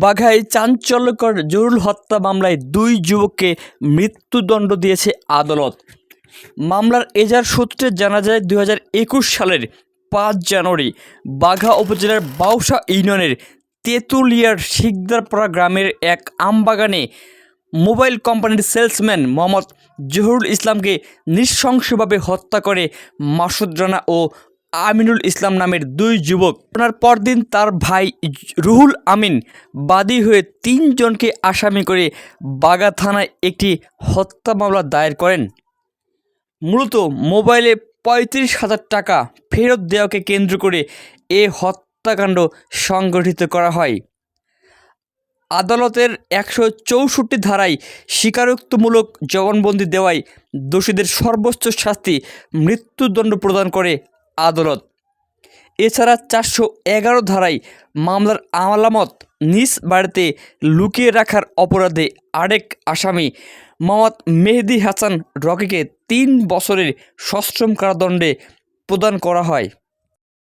বাঘায় চাঞ্চল্যকর জরুল হত্যা মামলায় দুই যুবককে মৃত্যুদণ্ড দিয়েছে আদালত। মামলার এজার সূত্রে জানা যায় দু হাজার একুশ সালের পাঁচ জানুয়ারি বাঘা উপজেলার বাউসা ইউনিয়নের তেঁতুলিয়ার শিকদারপাড়া গ্রামের এক আমবাগানে মোবাইল কোম্পানির সেলসম্যান মোহাম্মদ জহুরুল ইসলামকে নৃশংসভাবে হত্যা করে মাসুদ রানা ও আমিনুল ইসলাম নামের দুই যুবক। ঘটনার পরদিন তার ভাই রুহুল আমিন বাদী হয়ে তিনজনকে আসামি করে বাগা থানায় একটি হত্যা মামলা দায়ের করেন। মূলত মোবাইলে পঁয়ত্রিশ হাজার টাকা ফেরত দেওয়াকে কেন্দ্র করে এ হত্যাকাণ্ড সংগঠিত করা হয়। আদালতের একশো চৌষট্টি ধারায় স্বীকারোক্তমূলক জবানবন্দি দেওয়ায় দোষীদের সর্বোচ্চ শাস্তি মৃত্যুদণ্ড প্রদান করে আদালত। এছাড়া চারশো এগারো ধারায় মামলার আমালামত নিজ বাড়িতে লুকিয়ে রাখার অপরাধে আরেক আসামি মোহাম্মদ মেহেদি হাসান রকিকে তিন বছরের সশ্রম কারাদণ্ডে প্রদান করা হয়।